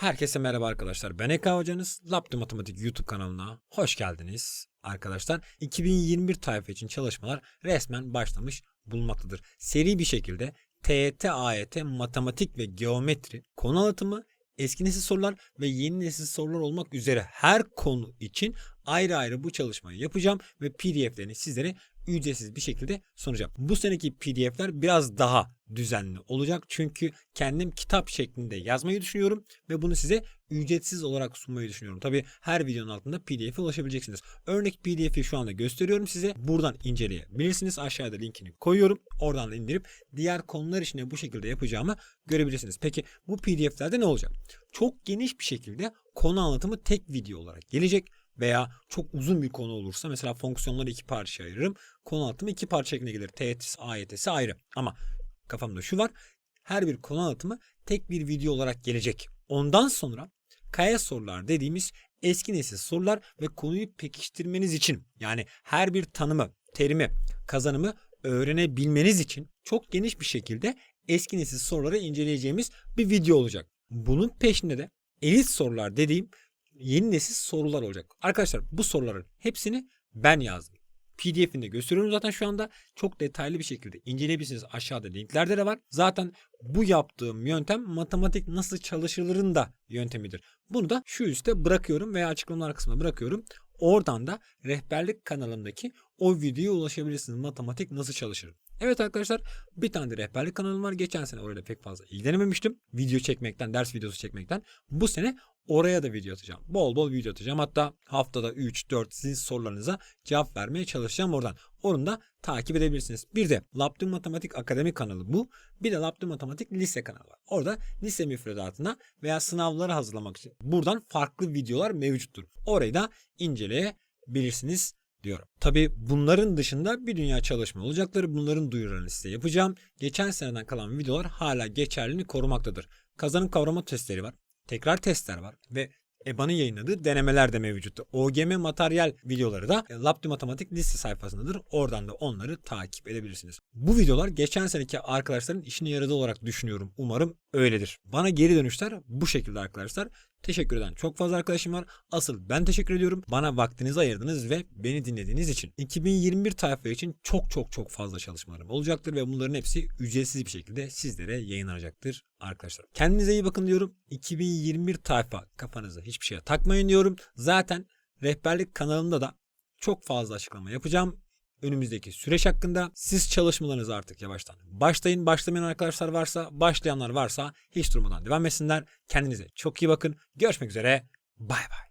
Herkese merhaba arkadaşlar. Ben Eka Hocanız. Laptop Matematik YouTube kanalına hoş geldiniz arkadaşlar. 2021 tayfa için çalışmalar resmen başlamış bulunmaktadır. Seri bir şekilde TYT, AYT, matematik ve geometri konu anlatımı, eski nesil sorular ve yeni nesil sorular olmak üzere her konu için ayrı ayrı bu çalışmayı yapacağım ve PDF'lerini sizlere ücretsiz bir şekilde sunacağım. Bu seneki PDF'ler biraz daha düzenli olacak çünkü kendim kitap şeklinde yazmayı düşünüyorum ve bunu size ücretsiz olarak sunmayı düşünüyorum. Tabi her videonun altında PDF'e ulaşabileceksiniz. Örnek PDF'i şu anda gösteriyorum size. Buradan inceleyebilirsiniz. Aşağıda linkini koyuyorum. Oradan da indirip diğer konular için de bu şekilde yapacağımı görebilirsiniz. Peki bu PDF'lerde ne olacak? Çok geniş bir şekilde konu anlatımı tek video olarak gelecek veya çok uzun bir konu olursa mesela fonksiyonları iki parçaya ayırırım. Konu anlatımı iki parça şeklinde gelir. TYT'si, AYT'si ayrı. Ama kafamda şu var. Her bir konu anlatımı tek bir video olarak gelecek. Ondan sonra kaya sorular dediğimiz eski nesil sorular ve konuyu pekiştirmeniz için yani her bir tanımı, terimi, kazanımı öğrenebilmeniz için çok geniş bir şekilde eski nesil soruları inceleyeceğimiz bir video olacak. Bunun peşinde de elit sorular dediğim yeni nesil sorular olacak. Arkadaşlar bu soruların hepsini ben yazdım. PDF'inde gösteriyorum zaten şu anda. Çok detaylı bir şekilde inceleyebilirsiniz. Aşağıda linklerde de var. Zaten bu yaptığım yöntem matematik nasıl çalışılırın da yöntemidir. Bunu da şu üstte bırakıyorum veya açıklamalar kısmına bırakıyorum. Oradan da rehberlik kanalımdaki o videoya ulaşabilirsiniz. Matematik nasıl çalışır? Evet arkadaşlar bir tane de rehberlik kanalım var. Geçen sene orayla pek fazla ilgilenememiştim. Video çekmekten, ders videosu çekmekten. Bu sene oraya da video atacağım. Bol bol video atacağım. Hatta haftada 3-4 sizin sorularınıza cevap vermeye çalışacağım oradan. Onu da takip edebilirsiniz. Bir de Laptop Matematik Akademi kanalı bu. Bir de Laptop Matematik Lise kanalı var. Orada lise müfredatına veya sınavları hazırlamak için buradan farklı videolar mevcuttur. Orayı da inceleyebilirsiniz diyorum. Tabi bunların dışında bir dünya çalışma olacaktır. Bunların duyurularını size yapacağım. Geçen seneden kalan videolar hala geçerliliğini korumaktadır. Kazanım kavrama testleri var. Tekrar testler var ve EBA'nın yayınladığı denemeler de mevcuttu. OGM materyal videoları da Laptop Matematik liste sayfasındadır. Oradan da onları takip edebilirsiniz. Bu videolar geçen seneki arkadaşların işine yaradığı olarak düşünüyorum. Umarım öyledir. Bana geri dönüşler bu şekilde arkadaşlar. Teşekkür eden çok fazla arkadaşım var. Asıl ben teşekkür ediyorum. Bana vaktinizi ayırdınız ve beni dinlediğiniz için. 2021 tayfa için çok çok çok fazla çalışmalarım olacaktır ve bunların hepsi ücretsiz bir şekilde sizlere yayınlanacaktır arkadaşlar. Kendinize iyi bakın diyorum. 2021 tayfa kafanıza hiçbir şeye takmayın diyorum. Zaten rehberlik kanalımda da çok fazla açıklama yapacağım önümüzdeki süreç hakkında. Siz çalışmalarınızı artık yavaştan başlayın. Başlamayan arkadaşlar varsa, başlayanlar varsa hiç durmadan devam etsinler. Kendinize çok iyi bakın. Görüşmek üzere. Bay bay.